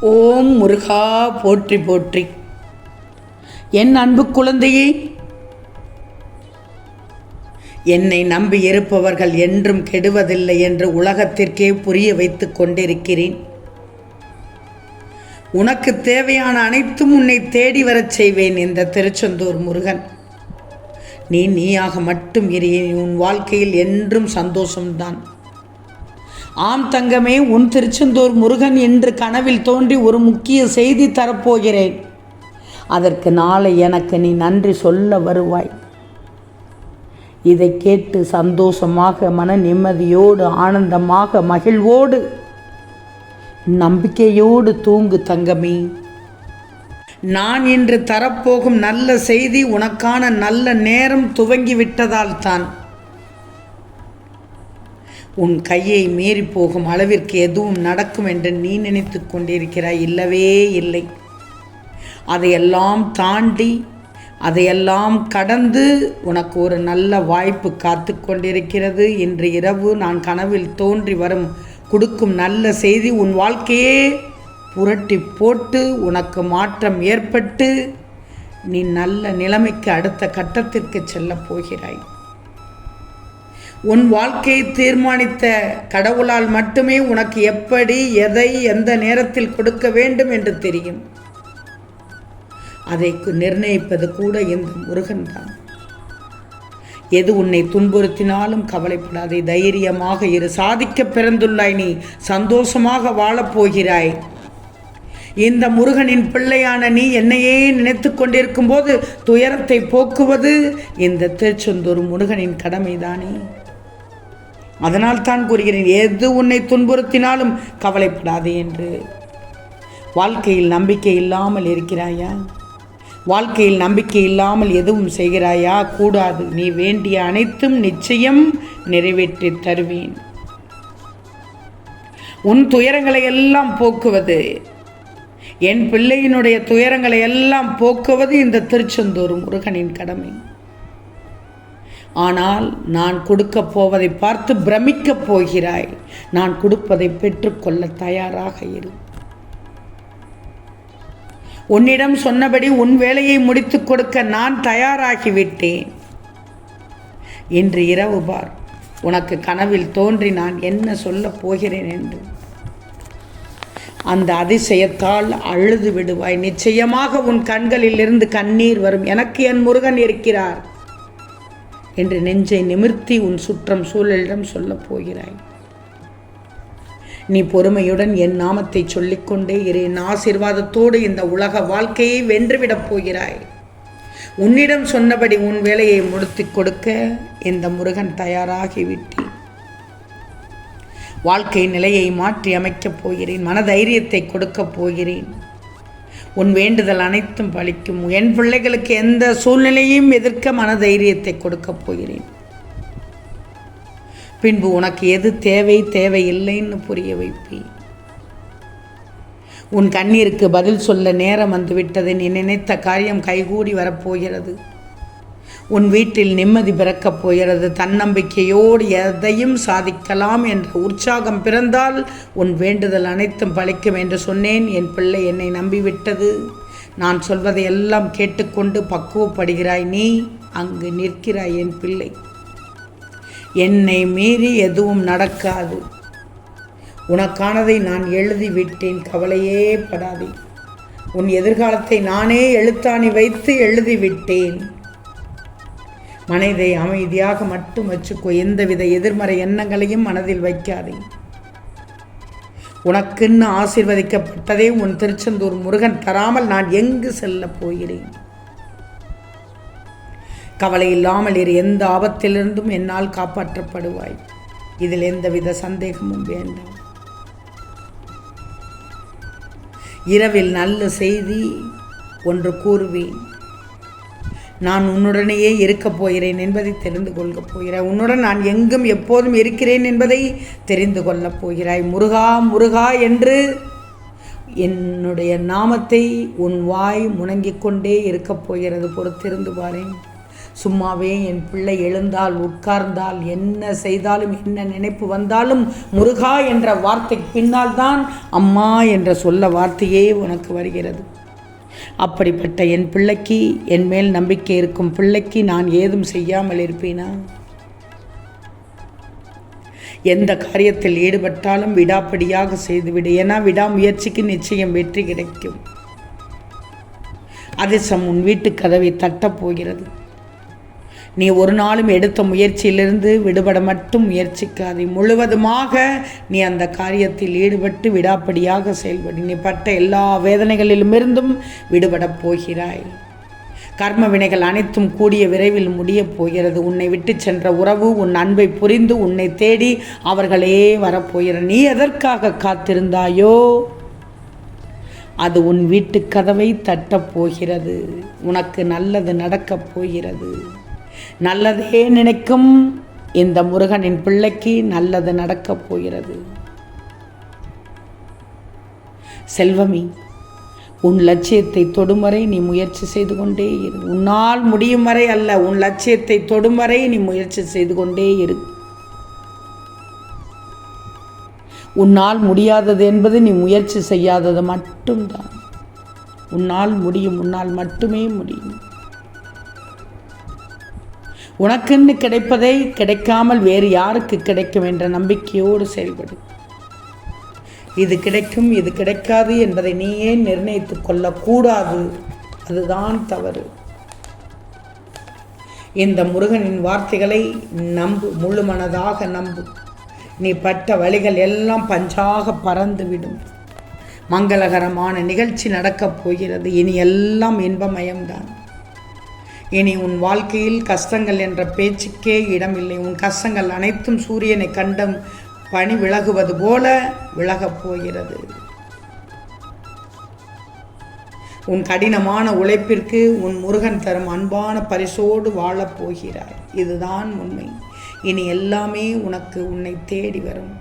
ஓம் முருகா போற்றி போற்றி. என் அன்பு குழந்தையே என்னை நம்பி இருப்பவர்கள் என்றும் கெடுவதில்லை என்று உலகத்திற்கே புரிய வைத்துக் கொண்டிருக்கிறேன். உனக்கு தேவையான அனைத்தும் உன்னை தேடி வரச் செய்வேன் இந்த திருச்செந்தூர் முருகன். நீ நீயாக மட்டும் இரு உன் வாழ்க்கையில் என்றும் சந்தோஷம்தான். ஆம் தங்கமே உன் திருச்செந்தூர் முருகன் என்று கனவில் தோன்றி ஒரு முக்கிய செய்தி தரப்போகிறேன். அதற்கு நாளை எனக்கு நீ நன்றி சொல்ல வருவாய். இதை கேட்டு சந்தோஷமாக மன நிம்மதியோடு ஆனந்தமாக மகிழ்வோடு நம்பிக்கையோடு தூங்கு தங்கமே. நான் இன்று தரப்போகும் நல்ல செய்தி உனக்கான நல்ல நேரம் துவங்கிவிட்டதால் தான் உன் கையை மீறி போகும் அளவிற்கு எதுவும் நடக்கும் என்று நீ நினைத்து கொண்டிருக்கிறாய். இல்லவே இல்லை. அதையெல்லாம் தாண்டி அதையெல்லாம் கடந்து உனக்கு ஒரு நல்ல வாய்ப்பு காத்து கொண்டிருக்கிறது. இன்று இரவு நான் கனவில் தோன்றி வரும் கொடுக்கும் நல்ல செய்தி உன் வாழ்க்கையே புரட்டி போட்டு உனக்கு மாற்றம் ஏற்பட்டு நீ நல்ல நிலைமைக்கு அடுத்த கட்டத்திற்கு செல்லப் போகிறாய். உன் வாழ்க்கையை தீர்மானித்த கடவுளால் மட்டுமே உனக்கு எப்படி எதை எந்த நேரத்தில் கொடுக்க வேண்டும் என்று தெரியும்? அதை நிர்ணயிப்பது கூட இந்த முருகன் தான் எது உன்னை துன்புறுத்தினாலும் கவலைப்படாதே தைரியமாக இரு. சாதிக்க பிறந்துள்ளாய் நீ சந்தோஷமாக வாழப் போகிறாய். இந்த முருகனின் பிள்ளையான நீ என்னையே நினைத்து கொண்டிருக்கும் போது துயரத்தை போக்குவது இந்த திருச்செந்தூர் முருகனின் கடமைதானே? அதனால் தான் கூறுகிறேன் எது உன்னை துன்புறுத்தினாலும் கவலைப்படாதே என்று. வாழ்க்கையில் நம்பிக்கை இல்லாமல் இருக்கிறாயா? வாழ்க்கையில் நம்பிக்கை இல்லாமல் எதுவும் செய்கிறாயா? கூடாது நீ வேண்டிய அனைத்தும் நிச்சயம் நிறைவேற்றி தருவேன். உன் துயரங்களை எல்லாம் போக்குவது என் பிள்ளையினுடைய துயரங்களை எல்லாம் போக்குவது இந்த திருச்செந்தூர் முருகனின் கடமை. ஆனால் நான் கொடுக்கப் போவதை பார்த்து பிரமிக்கப் போகிறாய். நான் கொடுப்பதை பெற்றுக்கொள்ள தயாராக இரு. உன்னிடம் சொன்னபடி உன் வேலையை முடித்துக் கொடுக்க நான் தயாராகிவிட்டேன். இன்று இரவு பார். உனக்கு கனவில் தோன்றி நான் என்ன சொல்லப் போகிறேன் என்று. அந்த அதிசயத்தால் அழுது விடுவாய். நிச்சயமாக உன் கண்களில் இருந்து கண்ணீர் வரும். எனக்கு என் முருகன் இருக்கிறார். என்று நெஞ்சை நிமிர்த்தி உன் சுற்றம் சூழலிடம் சொல்லப் போகிறாய். நீ பொறுமையுடன் என் நாமத்தை சொல்லிக்கொண்டே இரு. என் ஆசீர்வாதத்தோடு இந்த உலக வாழ்க்கையை வென்றுவிடப் போகிறாய். உன்னிடம் சொன்னபடி உன் வேலையை முடித்து கொடுக்க இந்த முருகன் தயாராகிவிட்டி வாழ்க்கை நிலையை மாற்றி அமைக்கப் போகிறேன். மனதைரியத்தை கொடுக்கப் போகிறேன். உன் வேண்டுதல் அனைத்தும் பலிக்கும். என் பிள்ளைகளுக்கு எந்த சூழ்நிலையும் எதிர்க்க மனதைரியத்தை கொடுக்கப் போகிறேன். பின்பு உனக்கு எது தேவை தேவையில்லைன்னு புரிய வைப்பேன். உன் கண்ணீருக்கு பதில் சொல்ல நேரம் வந்துவிட்டது. நீ நினைத்த காரியம் கைகூடி வரப்போகிறது. உன் வீட்டில் நிம்மதி பிறக்கப் போகிறது. தன்னம்பிக்கையோடு எதையும் சாதிக்கலாம் என்ற உற்சாகம் பிறந்தால் உன் வேண்டுதல் அனைத்தும் பழிக்கும் என்று சொன்னேன். என் பிள்ளை என்னை நம்பிவிட்டது. நான் சொல்வதை எல்லாம் கேட்டுக்கொண்டு பக்குவப்படுகிறாய் நீ. அங்கு நிற்கிறாய் என் பிள்ளை. என்னை மீறி எதுவும் நடக்காது. உனக்கானதை நான் எழுதிவிட்டேன். கவலையே படாதே. உன் எதிர்காலத்தை நானே எழுத்தாணி வைத்து எழுதிவிட்டேன். மனதை அமைதியாக மட்டும் வச்சுக்கோ. எந்தவித எதிர்மறை எண்ணங்களையும் மனதில் வைக்காதே. உனக்குன்னு ஆசீர்வதிக்கப்பட்டதே உன் திருச்செந்தூர் முருகன். தராமல் நான் எங்கு செல்ல போகிறேன்? கவலை இல்லாமல் இரு. எந்த ஆபத்திலிருந்தும் என்னால் காப்பாற்றப்படுவாய். இதில் எந்தவித சந்தேகமும் வேண்டாம். இரவில் நல்ல செய்தி ஒன்று கூறுவேன். நான் உன்னுடனேயே இருக்கப் போகிறேன் என்பதை தெரிந்து கொள்ளப் போகிறாய். உன்னுடன் நான் எங்கும் எப்போதும் இருக்கிறேன் என்பதை தெரிந்து கொள்ளப் போகிறாய். முருகா முருகா என்று என்னுடைய நாமத்தை உன் வாய் முணங்கிக் கொண்டே இருக்கப் போகிறது பொறுத்திருந்து பாரேன். சும்மாவே என் பிள்ளை எழுந்தால் உட்கார்ந்தால் என்ன செய்தாலும் என்ன நினைப்பு வந்தாலும் முருகா என்ற வார்த்தைக்கு பின்னால் தான் அம்மா என்ற சொல்ல வார்த்தையே உனக்கு வருகிறது. அப்படிப்பட்ட என் பிள்ளைக்கு என் மேல் நம்பிக்கை இருக்கும் பிள்ளைக்கு நான் ஏதும் செய்யாமல் இருப்பேனா? எந்த காரியத்தில் ஈடுபட்டாலும் விடாப்படியாக செய்துவிடு. ஏன்னா விடாமுயற்சிக்கு நிச்சயம் வெற்றி கிடைக்கும். அதிசம் உன் வீட்டு கதவை தட்டப் போகிறது. நீ ஒரு நாளும் எடுத்த முயற்சியிலிருந்து விடுபட மட்டும் முயற்சிக்காதே. முழுவதுமாக நீ அந்த காரியத்தில் ஈடுபட்டு விடாப்படியாக செயல்படு. நீ பட்ட எல்லா வேதனைகளிலுமிருந்தும் விடுபடப் போகிறாய். கர்ம வினைகள் அனைத்தும் கூடிய விரைவில் முடியப் போகிறது. உன்னை விட்டு சென்ற உறவு உன் அன்பை புரிந்து உன்னை தேடி அவர்களே வரப்போகிற நீ எதற்காக காத்திருந்தாயோ அது உன் வீட்டு கதவை தட்டப் போகிறது. உனக்கு நல்லது நடக்கப் போகிறது. நல்லதே நினைக்கும் இந்த முருகனின் பிள்ளைக்கு நல்லது நடக்கப் போகிறது. செல்வமி உன் லட்சியத்தை தொடும் வரை நீ முயற்சி செய்து கொண்டே இரு. உன்னால் முடியும் வரை அல்ல உன் லட்சியத்தை தொடும் வரை நீ முயற்சி செய்து கொண்டே இரு. உன்னால் முடியாதது என்பது நீ முயற்சி செய்யாதது மட்டும்தான். உன்னால் முடியும் உன்னால் மட்டுமே முடியும். உனக்குன்னு கிடைப்பதை கிடைக்காமல் வேறு யாருக்கு கிடைக்கும் என்ற நம்பிக்கையோடு செயல்படு. இது கிடைக்கும் இது கிடைக்காது என்பதை நீயே நிர்ணயித்து கொள்ளக்கூடாது. அதுதான் தவறு. இந்த முருகனின் வார்த்தைகளை நம்பு முழு மனதாக நம்பு. நீ பட்ட வழிகள் எல்லாம் பஞ்சாக பறந்துவிடும். மங்களகரமான நிகழ்ச்சி நடக்கப் போகிறது. இனி எல்லாம் இன்பமயம்தான். இனி உன் வாழ்க்கையில் கஷ்டங்கள் என்ற பேச்சுக்கே இடமில்லை. உன் கஷ்டங்கள் அனைத்தும் சூரியனை கண்டம் பணி விலகுவது போல விலகப் போகிறது. உன் கடினமான உழைப்பிற்கு உன் முருகன் தரும் அன்பான பரிசோடு வாழப் போகிறாய். இதுதான் உண்மை. இனி எல்லாமே உனக்கு உன்னை தேடி வரும்.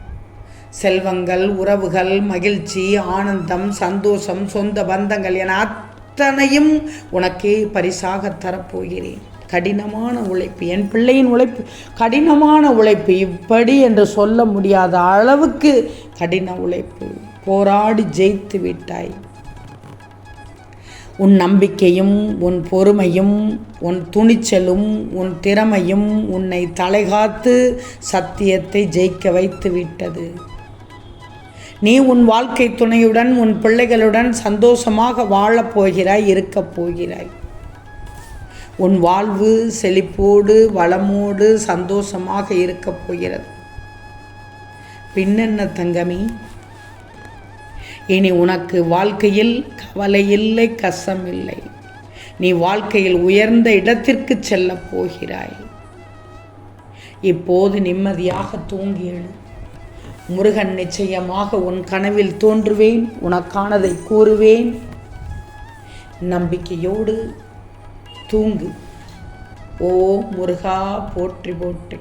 செல்வங்கள் உறவுகள் மகிழ்ச்சி ஆனந்தம் சந்தோஷம் சொந்த பந்தங்கள் என அத்தனையும் உனக்கே பரிசாக தரப்போகிறேன். கடினமான உழைப்பு என் பிள்ளையின் உழைப்பு கடினமான உழைப்பு இப்படி என்று சொல்ல முடியாத அளவுக்கு கடின உழைப்பு. போராடி ஜெயித்து விட்டாய். உன் நம்பிக்கையும் உன் பொறுமையும் உன் துணிச்சலும் உன் திறமையும் உன்னை தலைகாத்து சத்தியத்தை ஜெயிக்க வைத்து விட்டது. நீ உன் வாழ்க்கை துணையுடன் உன் பிள்ளைகளுடன் சந்தோஷமாக வாழப் போகிறாய் இருக்கப் போகிறாய். உன் வாழ்வு செழிப்போடு வளமோடு சந்தோஷமாக இருக்கப் போகிறது. பின்னென்ன தங்கமி? இனி உனக்கு வாழ்க்கையில் கவலை இல்லை கசம் இல்லை. நீ வாழ்க்கையில் உயர்ந்த இடத்திற்கு செல்லப் போகிறாய். இப்போது நிம்மதியாக தூங்கி எழு. முருகன் நிச்சயமாக உன் கனவில் தோன்றுவேன் உனக்கானதை கூறுவேன். நம்பிக்கையோடு தூங்கு. ஓ முருகா போற்றி போற்றி.